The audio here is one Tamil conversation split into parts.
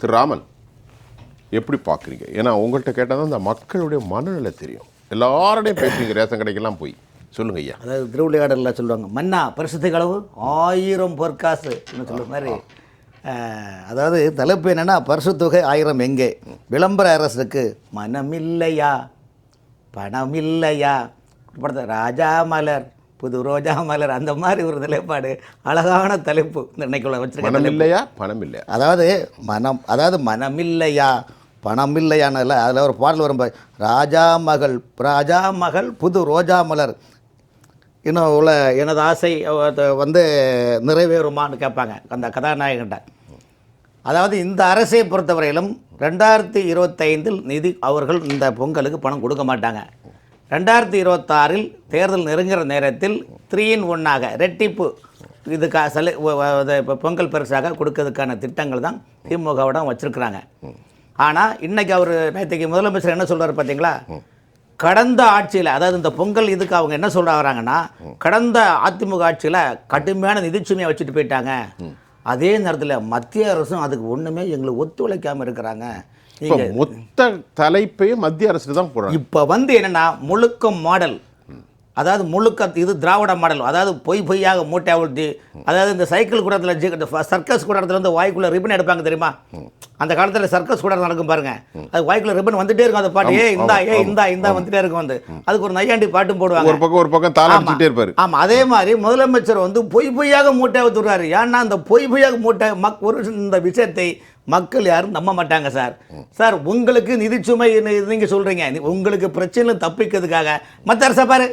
திரு ராமன் எப்படி பார்க்குறீங்க? ஏன்னா உங்கள்கிட்ட கேட்டால் தான் இந்த மக்களுடைய மனநிலை தெரியும். எல்லாரோடையும் பேசுறீங்க ரேஷன் கடைக்கெல்லாம் போய். சொல்லுங்க ஐயா. அதாவது திருவிளையாடலில் சொல்லுவாங்க மன்னா பரிசுத்த களவு ஆயிரம் பொற்காசு சொல்லுற மாதிரி. அதாவது தலைப்பு என்னன்னா பரிசுத்தொகை ஆயிரம் எங்கே? விளம்பர அரசுக்கு மனமில்லையா? பணமில்லையா? படத்தை ராஜா மலர் புது ரோஜா மலர் அந்த மாதிரி ஒரு நிலைப்பாடு அழகான தலைப்பு இன்னைக்குள்ள வச்சிருக்க மனம் இல்லையா பணம் இல்லையா அதாவது மனம் அதாவது மனமில்லையா? பணம் இல்லையானதில் அதில் ஒரு பாடல் வரும். ராஜா மகள் ராஜா மகள் புது ரோஜா மலர். இன்னும் உள்ள எனது ஆசை வந்து நிறைவேறுமான்னு கேட்பாங்க அந்த கதாநாயகன்ட்ட. அதாவது இந்த அரசை பொறுத்தவரையிலும் ரெண்டாயிரத்தி இருபத்தைந்தில் நிதி அவர்கள் இந்த பொங்கலுக்கு பணம் கொடுக்க மாட்டாங்க. ரெண்டாயிரத்தி இருபத்தாறில் தேர்தல் நெருங்குகிற நேரத்தில் த்ரீ இன் ஒன்னாக ரெட்டிப்பு இதுக்கா சல இப்போ பொங்கல் பரிசாக கொடுக்கறதுக்கான திட்டங்கள் தான் திமுகவிடம் வச்சுருக்குறாங்க. ஆனால் இன்றைக்கி அவர் நேற்றுக்கு முதலமைச்சர் என்ன சொல்கிறார் பார்த்தீங்களா கடந்த ஆட்சியில் அதாவது இந்த பொங்கல் இதுக்கு அவங்க என்ன சொல்ல வராங்கன்னா கடந்த அதிமுக ஆட்சியில் கடுமையான நிதிச்சுமையை வச்சுட்டு போயிட்டாங்க. அதே நேரத்தில் மத்திய அரசும் அதுக்கு ஒன்றுமே எங்களுக்கு ஒத்துழைக்காமல் இருக்கிறாங்க. மொத்த தலைப்பையும் மத்திய அரசு தான் போடுறாங்க. இப்போ வந்து என்னன்னா முழுக்க மாடல். அதாவது முழுக்க இது திராவிட மாடல். அதாவது பொய் பொய்யாக மூட்டை அவிழ்த்தி அதாவது இந்த சைக்கிள் கூடத்தில் சர்க்கஸ் கூடத்தில் வந்து வாய்க்குள்ள ரிப்பன் எடுப்பாங்க தெரியுமா? அந்த காலத்தில் சர்க்கஸ் கூட நடக்கும் பாருங்க. அது வாய்க்குள்ள ரிப்பன் வந்துட்டே இருக்கும் அந்த பாட்டு. ஏ இந்தா ஏ இந்தா இந்தா வந்துட்டே இருக்கும் வந்து அதுக்கு ஒரு நையாண்டி பாட்டும் போடுவாங்க. ஒரு பக்கம் ஒரு பக்கம் தாளம் அடிச்சுட்டே இருப்பாரு. ஆமா அதே மாதிரி முதலமைச்சர் வந்து பொய் பொய்யாக மூட்டை விட்டுறாரு ஏன்னா அந்த பொய் பொய்யாக மூட்டை மக் ஒரு இந்த விஷயத்தை மக்கள் யாரும் நம்ப மாட்டாங்க சார். சார் உங்களுக்கு நிதிச்சுமை நீங்க சொல்றீங்க. நீ- உங்களுக்கு பிரச்சனை தப்பிக்கிறதுக்காக மற்ற அரசை பாரு.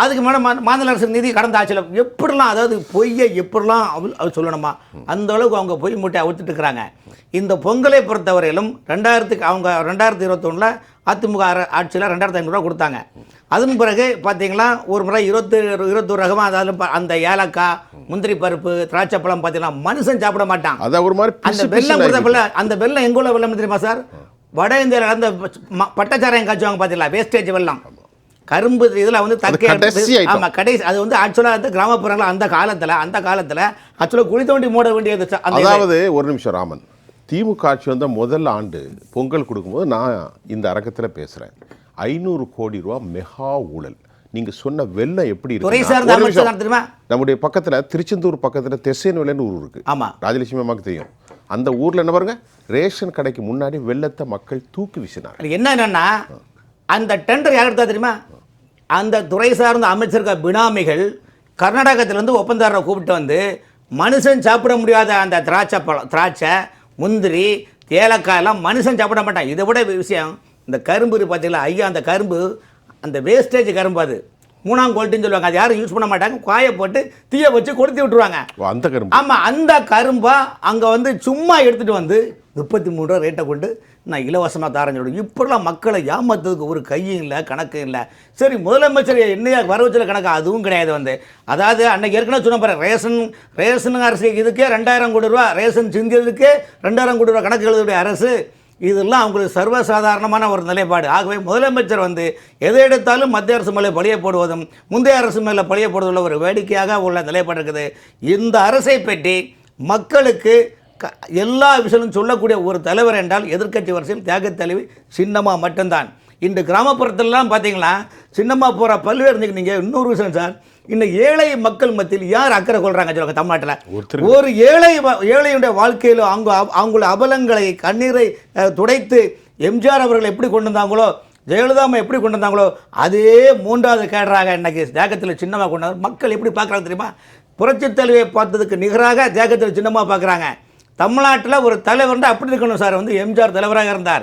அதுக்கு மேலே மாநில அரசு நிதி கடந்த ஆட்சியில் எப்படிலாம் அதாவது பொய்யை எப்படிலாம் அவ- அவர் சொல்லணுமா? அந்த அளவுக்கு அவங்க பொய் மூட்டை அவுத்துட்டு இருக்கிறாங்க. இந்த பொங்கலை பொறுத்தவரையிலும் ரெண்டாயிரத்துக்கு அவங்க ரெண்டாயிரத்தி இருபத்தொன்னில் அதிமுக ஆட்சியில் ரெண்டாயிரத்தி ஐநூறுரூவா கொடுத்தாங்க. அதன் பிறகு பார்த்தீங்களா ஒரு முறை இருபத்தி இருபத்தொரு ரகமாக அதாவது அந்த ஏலக்காய் முந்திரி பருப்பு திராட்சை பழம் பார்த்தீங்கன்னா மனுஷன் சாப்பிட மாட்டான். அதான் ஒரு மாதிரி அந்த வெள்ளம் கொடுத்த அந்த வெள்ளம் எங்க உள்ள வெள்ளம் தெரியுமா சார்? வட இந்தியாவில் அந்த ம- பட்டச்சாராயம் காய்ச்சுவாங்க பார்த்தீங்களா வேஸ்டேஜ் வெள்ளம். கரும்பு இதில் வந்து தக்கை கடைசி எடுத்து- item. ஆமா கடைசி அது வந்து ஆக்சுவலாக வந்து கிராமப்புறங்கள் அந்த காலத்தில் அந்த காலத்தில் ஆக்சுவலாக குழி தோண்டி மூட வேண்டியது அந்த. அதாவது ஒரு நிமிஷம் ராமன். திமுக ஆட்சி வந்த முதல் ஆண்டு பொங்கல் கொடுக்கும்போது நான் இந்த அரங்கத்தில் பேசுறேன். ஐநூறு கோடி ரூபா மெகா ஊழல். நீங்க சொன்ன வெள்ளம் எப்படி இருக்கு நம்முடைய பக்கத்துல திருச்செந்தூர் பக்கத்துல தெசேன்வேலன்னு ஊர் இருக்கு. ஆமா. ராஜலட்சுமி அம்மாக்கு தெரியும். அந்த ஊர்ல என்ன பாருங்க ரேஷன் கடைக்கு முன்னாடி வெள்ளத்தை மக்கள் தூக்கி வீசினார் என்ன என்னன்னா அந்த டெண்டர் யார் எடுத்தா தெரியுமா? அந்த துறை சார்ந்த அமைச்சர்கள் பினாமிகள் கர்நாடகத்திலேருந்து ஒப்பந்தாரரை கூப்பிட்டு வந்து மனுஷன் சாப்பிட முடியாத அந்த திராட்சை பழம் திராட்சை முந்திரி ஏலக்காய் மனுஷன் சாப்பிட மாட்டான். இதை விட விஷயம் இந்த கரும்பு பார்த்தீங்களா ஐயா அந்த கரும்பு அந்த வேஸ்டேஜ் கரும்பு அது. மூணாம் குவாலிட்டின்னு சொல்லுவாங்க. அது யாரும் யூஸ் பண்ண மாட்டாங்க. காய போட்டு தீய வச்சு கொளுத்தி விட்டுருவாங்க. அந்த கரும்பு. ஆமா அந்த கரும்பா அங்க வந்து சும்மா எடுத்துட்டு வந்து முப்பத்தி மூணு ரூபா ரேட்டை கொண்டு நான் இலவசமா தாரேன்னு சொல்லி இப்படிலாம் மக்களை ஏமாத்துறதுக்கு ஒரு கையும் இல்லை கணக்கும் இல்லை. சரி முதலமைச்சர் என்னையா வர வச்சுல கணக்கு? அதுவும் கிடையாது வந்து. அதாவது அன்னைக்கு ஏற்கனவே சொன்ன பாரு ரேஷன் ரேஷன் அரசு இதுக்கே ரெண்டாயிரம் கோடி ரூபா ரேஷன் சிந்தியதுக்கே ரெண்டாயிரம் கோடி ரூபா கணக்கு எழுதுடைய அரசு. இதெல்லாம் அவங்களுக்கு சர்வசாதாரணமான ஒரு நிலைப்பாடு. ஆகவே முதலமைச்சர் வந்து எதை எடுத்தாலும் மத்திய அரசு மேலே பழிய போடுவதும் முந்தைய அரசு மேலே பழிய போடுவதில் ஒரு வேடிக்கையாக உள்ள நிலைப்பாடு இருக்குது. இந்த அரசை பற்றி மக்களுக்கு க- எல்லா விஷயங்களும் சொல்லக்கூடிய ஒரு தலைவர் என்றால் எதிர்க்கட்சி வரிசையில் தியாகத் தலைவி சின்னம்மா மட்டும்தான். இன்று கிராமப்புறத்திலலாம் பார்த்தீங்கன்னா சின்னம்மா போகிற பல்வேறு நீங்கள் இன்னொரு விஷயம் சார். இன்னும் ஏழை மக்கள் மத்தியில் யார் அக்கறை கொள்றாங்க சொல்லுங்க தமிழ்நாட்டில்? ஒரு ஏழை ஏழையுடைய வாழ்க்கையில் அவங்க அவ- அவங்கள அபலங்களை கண்ணீரை துடைத்து எம்ஜிஆர் அவர்கள் எப்படி கொண்டு வந்தாங்களோ ஜெயலலிதா அம்மா எப்படி கொண்டு வந்தாங்களோ அதே மூன்றாவது கேடராக இன்னைக்கு தியாகத்தில் சின்னமாக கொண்டு வந்தாங்க. மக்கள் எப்படி பார்க்குறாங்க தெரியுமா? புரட்சித் தலைவியை பார்த்ததுக்கு நிகராக தியாகத்தில் சின்னமாக பார்க்குறாங்க. தமிழ்நாட்டில் ஒரு தலைவர் அப்படி இருக்கணும் சார். வந்து எம்ஜிஆர் தலைவராக இருந்தார்.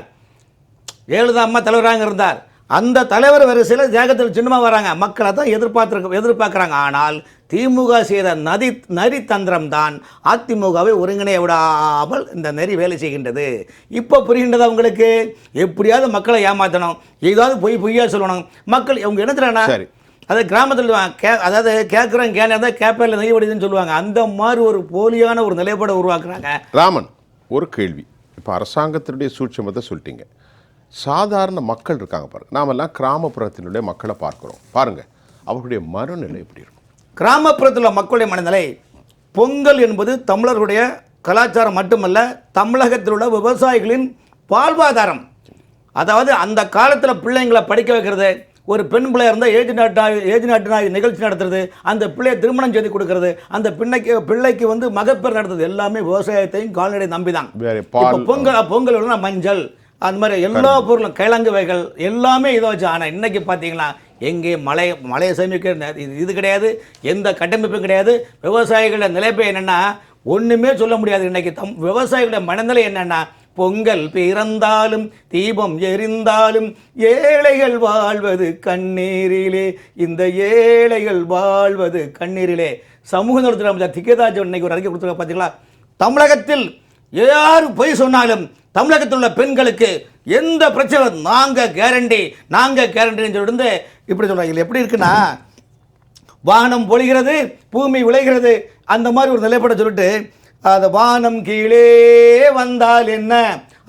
ஜெயலலிதா அம்மா தலைவராக இருந்தார். அந்த தலைவர் வரிசையில் தியாகத்தில் சின்னமாக வராங்க. மக்கள் அதான் எதிர்பார்த்து எதிர்பார்க்குறாங்க. ஆனால் திமுக செய்த நதி நரி தந்திரம் தான் அதிமுகவை ஒருங்கிணைய விடாமல் இந்த நெறி வேலை செய்கின்றது. இப்போ புரிகின்றது அவங்களுக்கு எப்படியாவது மக்களை ஏமாற்றணும் ஏதாவது பொய் பொய்யா சொல்லணும். மக்கள் அவங்க என்ன தெரியுமா? சரி. அது கிராமத்தில் கே அதாவது கேட்குறோம் கேன தான் கேப்பையில் நெய் வடிதுன்னு சொல்லுவாங்க. அந்த மாதிரி ஒரு போலியான ஒரு நிலைப்பாடை உருவாக்குறாங்க. ராமன் ஒரு கேள்வி. இப்போ அரசாங்கத்தினுடைய சூட்சமத்தை சொல்லிட்டீங்க. சாதாரண மக்கள் இருக்காங்க பாருங்க. நாமெல்லாம் கிராமப்புறத்தினுடைய மக்களை பார்க்குறோம். பாருங்க அவர்களுடைய மனநிலை எப்படி இருக்கும்? கிராமப்புறத்தில் உள்ள மக்களுடைய மனநிலை பொங்கல் என்பது தமிழர்களுடைய கலாச்சாரம் மட்டுமல்ல தமிழகத்தில் உள்ள விவசாயிகளின் வாழ்வாதாரம். அதாவது அந்த காலத்தில் பிள்ளைங்களை படிக்க வைக்கிறது ஒரு பெண் பிள்ளை இருந்தால் ஏஜ் நாட்டா ஏஜ் நாட்டு நிகழ்ச்சி நடத்துறது அந்த பிள்ளையை திருமணம் செய்து கொடுக்கறது அந்த பிள்ளைக்கு பிள்ளைக்கு வந்து மகப்பேர் நடத்துறது எல்லாமே விவசாயத்தையும் கால்நடை நம்பி தான் பொங்கல் பொங்கல் மஞ்சள் அந்த மாதிரி எல்லா பொருளும் கிழங்கு வகைகள் எல்லாமே இதை வச்சு ஆனால் இன்னைக்கு பார்த்தீங்களா எங்கே மழை மழையை சேமிக்க இது இது கிடையாது எந்த கட்டமைப்பும் கிடையாது. விவசாயிகளோட நிலைப்பு என்னென்னா ஒன்றுமே சொல்ல முடியாது இன்னைக்கு. தம் விவசாயிகளோட மனநிலை என்னென்னா பொங்கல் பிறந்தாலும் தீபம் எரிந்தாலும் ஏழைகள் வாழ்வது கண்ணீரிலே. இந்த ஏழைகள் வாழ்வது கண்ணீரிலே. சமூக நலத்துறை அமைச்சர் திகேதாஜ் இன்னைக்கு ஒரு அறிக்கை கொடுத்துருக்க பார்த்தீங்களா தமிழகத்தில் யார் பொய் சொன்னாலும் தமிழகத்தில் உள்ள பெண்களுக்கு எந்த பிரச்சனை நாங்கள் கேரண்டி நாங்கள் கேரண்டின்னு சொல்லிட்டு இப்படி சொல்கிறாங்க இதில் எப்படி இருக்குன்னா வானம் பொழிகிறது பூமி விளைகிறது அந்த மாதிரி ஒரு நிலைப்பட சொல்லிட்டு அந்த வானம் கீழே வந்தால் என்ன?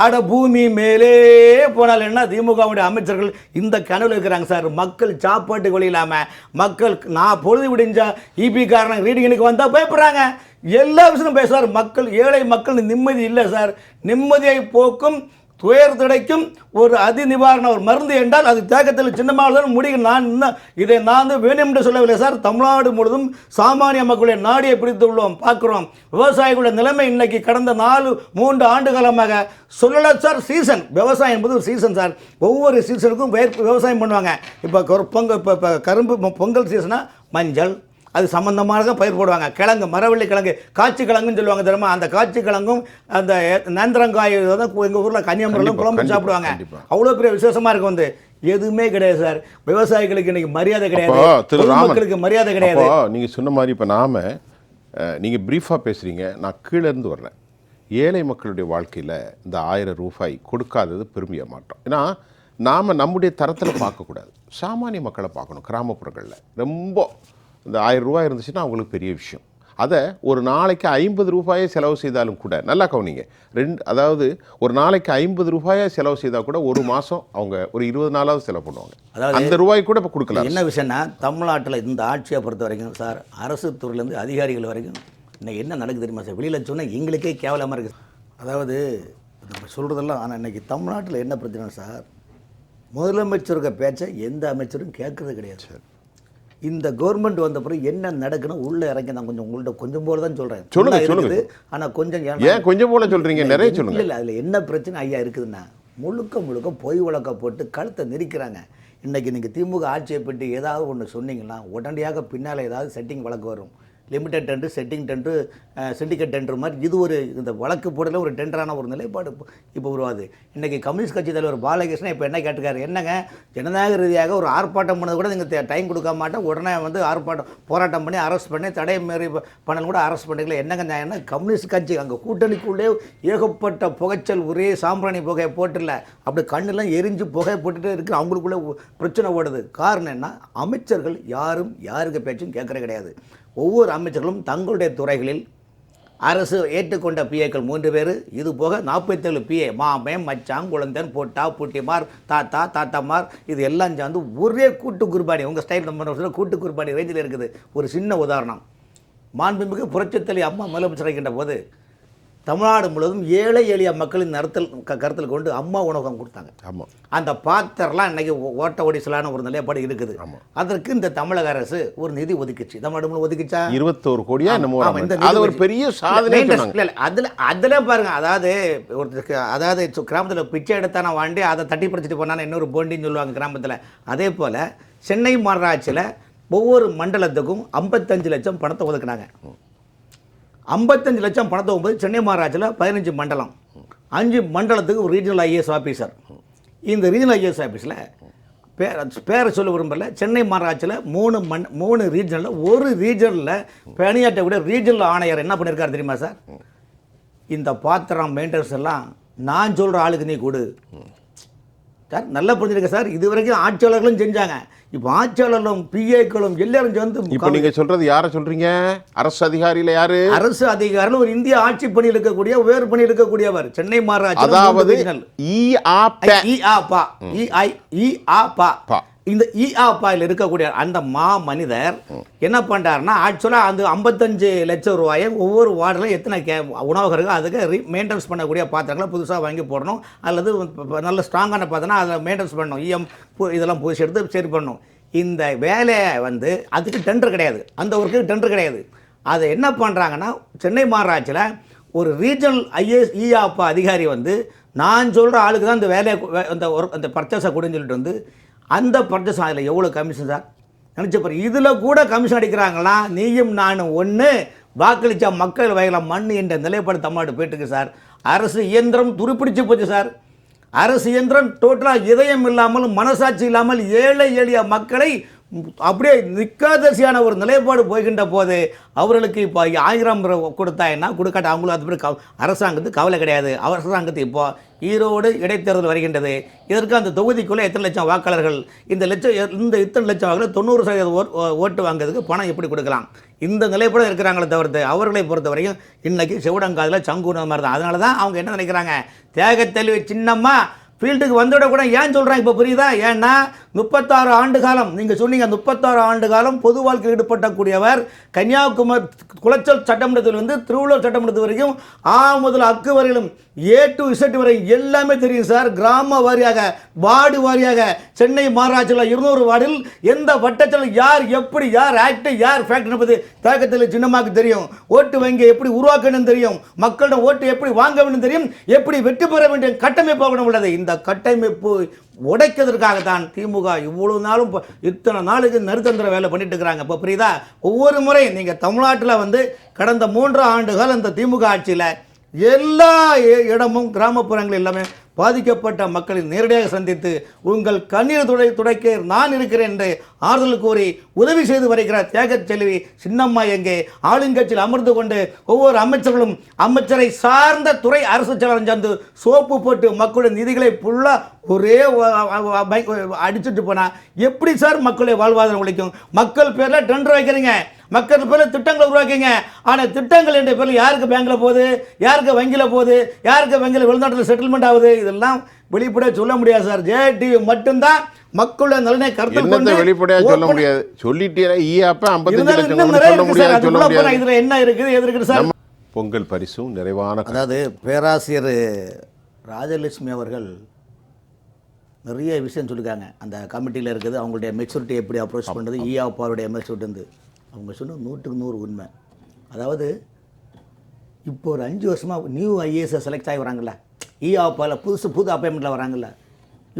அட பூமி மேலே போனால் என்ன? திமுகவுடைய அமைச்சர்கள் இந்த கனவில் இருக்கிறாங்க சார். மக்கள் சாப்பாட்டுக்கு வழி இல்லாமல் மக்கள் நான் பொழுது விடிஞ்சால் இபி காரணம் ரீடிங்கனுக்கு வந்தால் பயப்படுறாங்க. எல்லா விஷயமும் பேசுவார் மக்கள் ஏழை மக்கள் நிம்மதி இல்லை சார். நிம்மதியை போக்கும் துயர் துடைக்கும் ஒரு அதி நிவாரண ஒரு மருந்து என்றால் அது தேக்கத்தில் சின்னமாக முடியும் நான் இன்னும் இதை நான் வந்து வேணும் என்று சொல்லவில்லை சார். தமிழ்நாடு முழுவதும் சாமானிய மக்களுடைய நாடியை பிடித்துள்ளோம் பார்க்குறோம். விவசாயிகளுடைய நிலைமை இன்னைக்கு கடந்த நாலு மூன்று ஆண்டு காலமாக சொல்லல சார். சீசன் விவசாயம் என்பது ஒரு சீசன் சார். ஒவ்வொரு சீசனுக்கும் விவசாயம் பண்ணுவாங்க. இப்போ பொங்கல் இப்போ இப்போ கரும்பு பொங்கல் சீசனாக மஞ்சள் அது சம்பந்தமாக பயிர் போடுவாங்க. கிழங்கு மரவள்ளி கிழங்கு காய்ச்சி கிழங்குன்னு சொல்லுவாங்க தெரியுமா? அந்த காய்ச்சி கிழங்கும் அந்த நேந்திரங்காய் தான் எங்கள் ஊரில் கன்னியாகுமரியில் குழம்பு சாப்பிடுவாங்க. அவ்வளோ பெரிய விசேஷமா இருக்கும் வந்து. எதுவுமே கிடையாது சார். விவசாயிகளுக்கு இன்னைக்கு மரியாதை கிடையாது. பொதுமக்களுக்கு மரியாதை கிடையாது. அப்போ நீங்க சொன்ன மாதிரி இப்போ நாம அஹ், நீங்க பிரீஃபாக பேசுறீங்க. நான் கீழே இருந்து வர்றேன் ஏழை மக்களுடைய வாழ்க்கையில இந்த ஆயிரம் ரூபாய் கொடுக்காதது பெருமைய மாட்டோம். ஏன்னா நாம நம்முடைய தரத்துல பார்க்கக்கூடாது. சாமானிய மக்களை பார்க்கணும் கிராமப்புறங்களில். ரொம்ப இந்த ஆயிரம் ரூபாய் இருந்துச்சுன்னா அவங்களுக்கு பெரிய விஷயம். அதை ஒரு நாளைக்கு ஐம்பது ரூபாயை செலவு செய்தாலும் கூட நல்லா கவனிங்க. ரெண்டு அதாவது ஒரு நாளைக்கு ஐம்பது ரூபாயை செலவு செய்தால் கூட ஒரு மாதம் அவங்க ஒரு இருபது நாளாவது செலவு பண்ணுவாங்க. அதாவது அந்த ரூபாய் கூட இப்போ கொடுக்கலாம். என்ன விஷயம்னா தமிழ்நாட்டில் இந்த ஆட்சியை பொறுத்த வரைக்கும் சார் அரசு துறையிலேருந்து அதிகாரிகள் வரைக்கும் இன்னைக்கு என்ன நடக்குது தெரியுமா சார்? வெளியில் சொன்னால் எங்களுக்கே கேவலமாக இருக்குது அதாவது நம்ம சொல்கிறதெல்லாம் ஆனால் இன்னைக்கு தமிழ்நாட்டில் என்ன பிரச்சனை சார் முதலமைச்சருக்க பேச்சை எந்த அமைச்சரும் கேட்கறது கிடையாது. சார். இந்த கவர்மெண்ட் வந்த பிறகு என்ன நடக்கணும் உள்ளே இறங்கி நான் கொஞ்சம் உங்கள்கிட்ட கொஞ்சம் போல தான் சொல்கிறேன் சொல்லுங்க, சொல்லுங்க. ஆனால் கொஞ்சம் ஏன் கொஞ்சம் போல சொல்றீங்க? நிறைய சொல்லுங்க. இல்லை அதில் என்ன பிரச்சனை? ஐயா இருக்குதுன்னா முழுக்க முழுக்க பொய் வழக்க போட்டு கழுத்தை நெரிக்கிறாங்க. இன்னைக்கு நீங்கள் திமுக ஆட்சியை பற்றி ஏதாவது ஒன்று சொன்னீங்கன்னா உடனடியாக பின்னால் ஏதாவது செட்டிங் வழக்கு வரும். Limited tender setting tender syndicate tender மாதிரி இது ஒரு இந்த வழக்கு போடல ஒரு டெண்டரான ஒரு நிலைப்பாடு இப்போ- இப்போ உருவாது இன்றைக்கி கம்யூனிஸ்ட் கட்சி தலைவர் பாலகிருஷ்ணன் இப்போ என்ன கேட்டுக்காரு என்னங்க? ஜனநாயக ரீதியாக ஒரு ஆர்ப்பாட்டம் பண்ணது கூட நீங்கள் டைம் கொடுக்க மாட்டேன். உடனே வந்து ஆர்ப்பாட்டம் போராட்டம் பண்ணி அரெஸ்ட் பண்ணி தடை மீறி பண்ணல் கூட அரெஸ்ட் பண்ணிக்கல. என்னங்க நியாயம்னா கம்யூனிஸ்ட் கட்சி அங்கே கூட்டணிக்குள்ளே ஏகப்பட்ட புகைச்சல் ஒரே சாம்பிராணி புகையை போட்டுல அப்படி கண்ணெல்லாம் எரிஞ்சு புகை போட்டுட்டு இருக்கு. அவங்களுக்குள்ளே பிரச்சனை ஓடுது. காரணம் என்ன? அமைச்சர்கள் யாரும் யாருக்கு பேச்சும் கேட்கறது கிடையாது. ஒவ்வொரு அமைச்சர்களும் தங்களுடைய துறைகளில் அரசு ஏற்றுக்கொண்ட பிஏக்கள் மூன்று பேர். இது போக நாற்பத்தேழு பிஏ மாமே மச்சான் குழந்தன் பொட்டா பூட்டிமார் தாத்தா தாத்தாமார் இது எல்லாம் சேர்ந்து ஒரே கூட்டு குர்பானி உங்கள் ஸ்டைல் நம்ம கூட்டு குர்பானி ரேஞ்சில் இருக்குது. ஒரு சின்ன உதாரணம். மாண்புமிகு புரட்சித்தலி அம்மா முதலமைச்சர் இருக்கின்ற போது தமிழ்நாடு முழுவதும் ஏழை எளிய மக்களின் நருத்தல் க கருத்தில் கொண்டு அம்மா உணவகம் கொடுத்தாங்க. ஆமா. அந்த பாத்திரம்லாம் இன்னைக்கு ஓ- ஓட்ட ஒடிசலான ஒரு நிலைப்பாடு இருக்குது. அதற்கு இந்த தமிழக அரசு ஒரு நிதி ஒதுக்கிச்சு. தமிழ்நாடு முழுவதும் ஒதுக்கிச்சா? இருபத்தோரு கோடியா அது ஒரு பெரிய சாதனை இல்ல, அதுல அதுல பாருங்க அதாவது ஒருத்தருக்கு அதாவது கிராமத்துல பிச்சை எடுத்தான வாண்டி அதை தட்டி பிடிச்சிட்டு போனான்னு இன்னொரு போண்டின்னு சொல்லுவாங்க கிராமத்துல. அதே போல சென்னை மாநகராட்சியில ஒவ்வொரு மண்டலத்துக்கும் ஐம்பத்தஞ்சு லட்சம் பணத்தை ஒதுக்குனாங்க. ஐம்பத்தஞ்சு லட்சம் பணத்தை ஒன்பது சென்னை மாநகராட்சியில் பதினஞ்சு மண்டலம். அஞ்சு மண்டலத்துக்கு ஒரு ரீஜனல் ஐஏஎஸ் ஆஃபீஸர் இந்த ரீஜனல் ஐஏஎஸ் ஆஃபீஸில் பேர பேரை சொல்ல விரும்பல. சென்னை மாநகராட்சியில் மூணு மண் மூணு ரீஜனில் ஒரு ரீஜனில் பணியாற்றக்கூடிய ரீஜனல் ஆணையர் என்ன பண்ணியிருக்காரு தெரியுமா சார்? இந்த பாத்திரம் மெயின்டெனன்ஸ் எல்லாம் நான் சொல்கிற ஆளுக்கு நீ கொடு. சார் நல்லா புரிஞ்சுருக்க சார். இது வரைக்கும் ஆட்சியாளர்களும் செஞ்சாங்க. இப்போ ஆட்சியாளர்களும் பிஏக்களும் எல்லாரும் சேர்ந்து இப்போ நீங்க சொல்றது யாரை சொல்றீங்க? அரசு அதிகாரியில யாரு? அரசு அதிகாரிகள் ஒரு இந்திய ஆட்சி பணியில் இருக்கக்கூடிய வேறு பணியில் இருக்கக்கூடியவர் சென்னை மாநகராட்சி அதாவது இ ஆ ப. இ ஆ பா. இ ஐ இ ஆ பா. இந்த இஆப்பாயில் இருக்கக்கூடிய அந்த மா மனிதர் என்ன பண்ணுறாருன்னா ஆக்சுவலாக அந்த ஐம்பத்தஞ்சு லட்சம் ரூபாயை ஒவ்வொரு வார்டில் எத்தனை கே உணவகர்கள் அதுக்கு ரீ மெயின்டெனன்ஸ் பண்ணக்கூடிய பாத்திரங்களை புதுசாக வாங்கி போடணும். அல்லது நல்ல ஸ்ட்ராங்கான பாத்திரம்னா அதை மெயின்டெனன்ஸ் பண்ணணும். இஎம் இதெல்லாம் புதுசு எடுத்து சரி பண்ணணும். இந்த வேலையை வந்து அதுக்கு டெண்டர் கிடையாது. அந்த ஒர்க்குக்கு டெண்டர் கிடையாது. அதை என்ன பண்ணுறாங்கன்னா சென்னை மாநகராட்சியில் ஒரு ரீஜனல் ஐஏஎஸ் இஆப்பா அதிகாரி வந்து நான் சொல்கிற ஆளுக்கு தான் இந்த வேலையை அந்த ஒர்க் அந்த பர்ச்சேஸை கொடுன்னு சொல்லிட்டு வந்து அந்த பர்ச்சேஸ் அதில் எவ்வளோ கமிஷன் சார் நினச்சப்பார் இதில் கூட கமிஷன் அடிக்கிறாங்களா? நீயும் நானும் ஒன்று வாக்களித்தா மக்கள் வகையில் மண் என்ற நிலைப்பாடு தமிழ்நாடு போயிட்டுருக்கு சார் அரசு இயந்திரம் துருப்பிடிச்சு போச்சு சார் அரசு இயந்திரம் டோட்டலாக இதயம் இல்லாமல் மனசாட்சி இல்லாமல் ஏழை எளிய மக்களை அப்படியே நிற்காதரிசியான ஒரு நிலைப்பாடு போய்கின்ற போது அவர்களுக்கு இப்போ ஆயிரம் கொடுத்தா என்ன? கொடுக்காட்ட அவங்களும் அது பிறகு கவ- அரசாங்கத்துக்கு கவலை கிடையாது. அரசாங்கத்துக்கு இப்போ ஈரோடு இடைத்தேர்தல் வருகின்றது. இதற்கு அந்த தொகுதிக்குள்ளே எத்தனை லட்சம் வாக்காளர்கள்? இந்த லட்சம் இந்த இத்தனை லட்சம் வாக்காளர் தொண்ணூறு சதவீத ஓட்டு வாங்குறதுக்கு பணம் எப்படி கொடுக்கலாம்? இந்த நிலைப்பட இருக்கிறாங்களே தவிர்த்து அவர்களை பொறுத்த வரைக்கும் இன்றைக்கி சிவடங்காதில் சங்குன மாதிரி தான் அதனால தான் அவங்க என்ன நினைக்கிறாங்க? தேகத்தெளிவு சின்னம்மா ஃபீல்டுக்கு வந்துவிடக்கூட ஏன் சொல்கிறாங்க இப்போ புரியுதா? ஏன்னா முப்பத்தாறு ஆண்டு காலம் நீங்கள் சொன்னீங்க முப்பத்தாறு ஆண்டு காலம் பொது வாழ்க்கையில் ஈடுபட்டக்கூடியவர் கன்னியாகுமரி குளச்சல் சட்டமன்றத்தில் வந்து திருவள்ளூர் சட்டமன்றத்து வரைக்கும் ஆ முதல் அக்கு வரையிலும் ஏ டு இசட் வரை எல்லாமே தெரியும் சார். கிராம வாரியாக வார்டு வாரியாக சென்னை மாநகராட்சியில் இருநூறு வார்டில் எந்த வட்டத்தில் யார் எப்படி யார் ஆக்ட் யார் ஃபேக்ட் என்பது தாக்கத்தில் சின்னமாக தெரியும். ஓட்டு வங்கி எப்படி உருவாக்கணும் தெரியும். மக்களிடம் ஓட்டு எப்படி வாங்க வேண்டும் தெரியும். எப்படி வெற்றி பெற வேண்டும் கட்டமைப்பு உள்ளது. இந்த கட்டமைப்பு உடைக்கிறதுக்காகத்தான் திமுக இவ்வளோ நாளும் இத்தனை நாளுக்கு நறுத்தந்திர வேலை பண்ணிட்டு இருக்கிறாங்க இப்போ புரியுதா? ஒவ்வொரு முறையும் நீங்கள் தமிழ்நாட்டில் வந்து கடந்த மூன்று ஆண்டுகள் அந்த திமுக ஆட்சியில் எல்லா இடமும் கிராமப்புறங்கள் எல்லாமே பாதிக்கப்பட்ட மக்களை நேரடியாக சந்தித்து உங்கள் கண்ணீர் துடை துடைக்க நான் இருக்கிறேன் என்று ஆறுதல் கூறி உதவி செய்து வருகிறார் தியாகச் செல்வி சின்னம்மா எங்கே? ஆளுங்கட்சியில் அமர்ந்து கொண்டு ஒவ்வொரு அமைச்சர்களும் அமைச்சரை சார்ந்த துறை அரசு செயலாளர் சார்ந்து சோப்பு போட்டு மக்களுடைய நிதிகளை ஃபுல்லாக ஒரே அடிச்சுட்டு போனா எப்படி சார் மக்களுடைய வாழ்வாதாரம் உழைக்கும்? மக்கள் பேரில் டெண்டர் வைக்கிறீங்க. மக்கள் பேரில் திட்டங்களை உருவாக்கிங்க ஆனால் திட்டங்கள் என்ற பேரில் யாருக்கு பேங்க்கில் போகுது? யாருக்கு வங்கியில் போகுது? யாருக்கு வங்கியில் வெளிநாட்டில் செட்டில்மெண்ட் ஆகுது? இதெல்லாம் வெளிப்படையாக சொல்ல முடியாது சார். ஜேடிவி மட்டும்தான் மக்களுடைய நலனை கருத்தில் கொண்டு வெளிப்படையா சொல்ல முடியாது? சொல்லிட்டே ஈயாப்ப முடியாது இதுல என்ன இருக்குது? எது இருக்குது சார்? பொங்கல் பரிசும் நிறைவான அதாவது பேராசிரியர் ராஜலட்சுமி அவர்கள் நிறைய விஷயம் சொல்லியிருக்காங்க. அந்த கமிட்டியில் இருக்குது அவங்களுடைய மெச்சூரிட்டி எப்படி அப்ரோச் பண்ணுறது இ அப்பாவுடைய மெச்சூரிட்டி வந்து. அவங்க சொன்ன நூற்றுக்கு நூறு உண்மை. அதாவது இப்போ ஒரு அஞ்சு வருஷமாக நியூ ஐஏஎஸ் செலக்ட் ஆகி வராங்கல்ல. இ அப்பாவில் புதுசு புது அப்பாயின்மெண்ட்டில் வராங்கல்ல.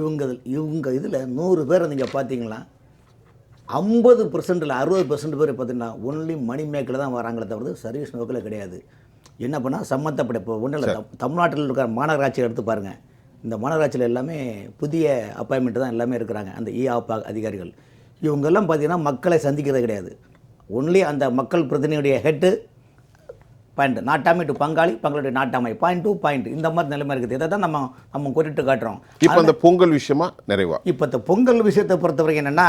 இவங்க இவங்க இதில் நூறு பேரை நீங்கள் பார்த்தீங்களா ஐம்பது பர்சன்டில் அறுபது பர்சன்ட் பேர் பார்த்தீங்கன்னா ஒன்லி மணி மேக்கில் தான் வராங்களே தவிர சர்வீஸ் நோக்கில் கிடையாது. என்ன பண்ணால் சம்மந்தப்பட்ட இப்போ ஒன்றும் இல்லை தமிழ்நாட்டில் இருக்கிற மாநகராட்சி எடுத்து பாருங்கள் இந்த மாநகராட்சியில் எல்லாமே புதிய அப்பாயின்மெண்ட் தான் எல்லாமே இருக்கிறாங்க அந்த இ ஆப்பா அதிகாரிகள். இவங்கெல்லாம் பார்த்தீங்கன்னா மக்களை சந்திக்கிறது கிடையாது. ஒன்லி அந்த மக்கள் பிரதிநிதியுடைய ஹெட்டு பாயிண்ட் நாட்டாமை டு பங்காளி பங்காளி நாட்டாமை பாயிண்ட் டூ பாயிண்ட் இந்த மாதிரி நிலைமை இருக்குது. இதை தான் நம்ம நம்ம குறிட்டு காட்டுறோம். இப்போ அந்த பொங்கல் விஷயமா நிறைவா? இப்போ இந்த பொங்கல் விஷயத்தை பொறுத்தவரைக்கும் என்னென்னா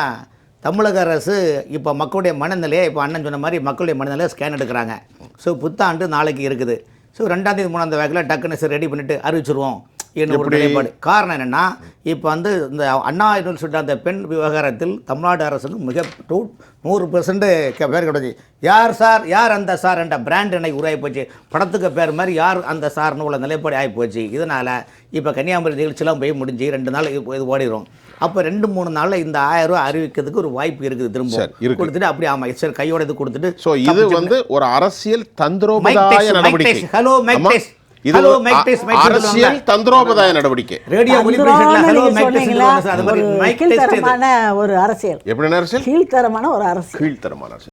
தமிழக அரசு இப்போ மக்களுடைய மனநிலையை இப்போ அண்ணன் சொன்ன மாதிரி மக்களுடைய மனநிலையை ஸ்கேன் எடுக்கிறாங்க. ஸோ புத்தாண்டு நாளைக்கு இருக்குது. ஸோ ரெண்டாம் தேதி மூணாம் தேதி வேக்கில் டக்குன்னு ரெடி பண்ணிட்டு அறிவிச்சிருவோம். என்ன ஒரு நிலைப்பாடு. காரணம் என்னென்னா இப்போ வந்து இந்த அண்ணா யூனிவர்சிட்டி அந்த பெண் விவகாரத்தில் தமிழ்நாடு அரசுக்கு மிக டூ நூறு பெர்சன்ட் பேர் கிடைச்சி. யார் சார் யார் அந்த சார் என்ற பிராண்ட் எனக்கு உருவாகி போச்சு? படத்துக்கு பேர் மாதிரி யார் அந்த சார்னு உள்ள நிலைப்பாடு ஆகி போச்சு. இதனால் இப்போ கன்னியாகுமரி நிகழ்ச்சிலாம் போய் முடிஞ்சு ரெண்டு நாள் இது ஓடிடும் அப்போ ரெண்டு மூணு நாளில் இந்த ஆயிரம் ரூபாய் அறிவிக்கிறதுக்கு ஒரு வாய்ப்பு இருக்குது திரும்ப. கொடுத்துட்டு அப்படி ஆமாம் சரி கையோட இது கொடுத்துட்டு சோ இது வந்து ஒரு அரசியல் மைக் நடவடிக்கை. Hello, mike. இது அரசியல் தந்திரோபதாய நடவடிக்கை. ரேடியோ ஒரு அரசியல். எப்படி அரசியல்? கீழ்த்தரமான ஒரு அரசியல். கீழ்த்தரமான அரசியல்.